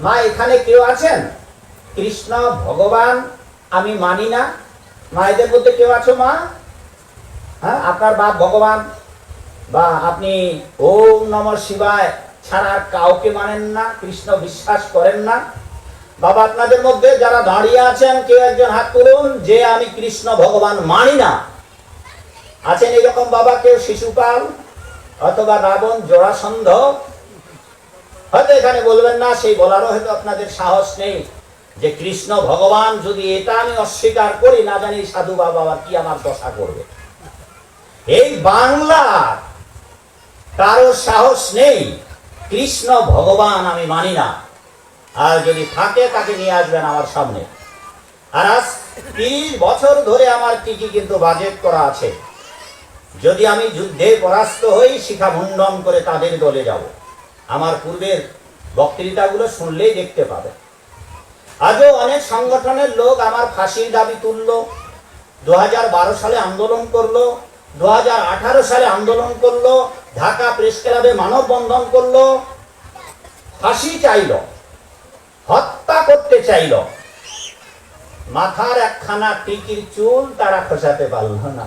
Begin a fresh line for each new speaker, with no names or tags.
মা, এখানে কেউ আছেন? কৃষ্ণ, ভগবান, আমি মানি না। মায়েদের মধ্যে কেউ আছো মা? হ্যাঁ আপনার বাপ ভগবান। বা আপনি ওম নম শিবায় ছাড়া কাউকে মানেন না, কৃষ্ণ বিশ্বাস করেন না। বাবা, আপনাদের মধ্যে যারা দাঁড়িয়ে আছেন, কেউ একজন হাত তুলুন, যে আমি কৃষ্ণ, ভগবান মানি না। আছেন এরকম বাবা, কেউ শিশুপাল অথবা রাবণ, জোড়াসন্ধ হয়তো এখানে বলবেন না, সেই বলারও হয়তো আপনাদের সাহস নেই যে কৃষ্ণ ভগবান যদি এটা আমি অস্বীকার করি, না জানি সাধু বাবা কি আমার দশা করবে। এই বাংলা কারও সাহস নেই, কৃষ্ণ ভগবান আমি মানি না। আর যদি থাকে, তাকে নিয়ে আসবেন আমার সামনে। আর আজ তিরিশ বছর ধরে আমার টিকি কিন্তু বাজেট করা আছে। যদি আমি যুদ্ধে পরাস্ত হই শিখা মুন্ডন করে তাদের দলে যাব। আমার পূর্বের বক্তৃতাগুলো শুনলেই দেখতে পাবে। আজও অনেক সংগঠনের লোক আমার ফাঁসির দাবি তুললো দু সালে আন্দোলন করল দু হাজার আঠারো সালে আন্দোলন করল, ঢাকা প্রেস ক্লাবে মানববন্ধন করল, ফাঁসি চাইল, হত্যা করতে চাইল। মাথার একখানা টিকির চুল তারা খসাতে পারল না।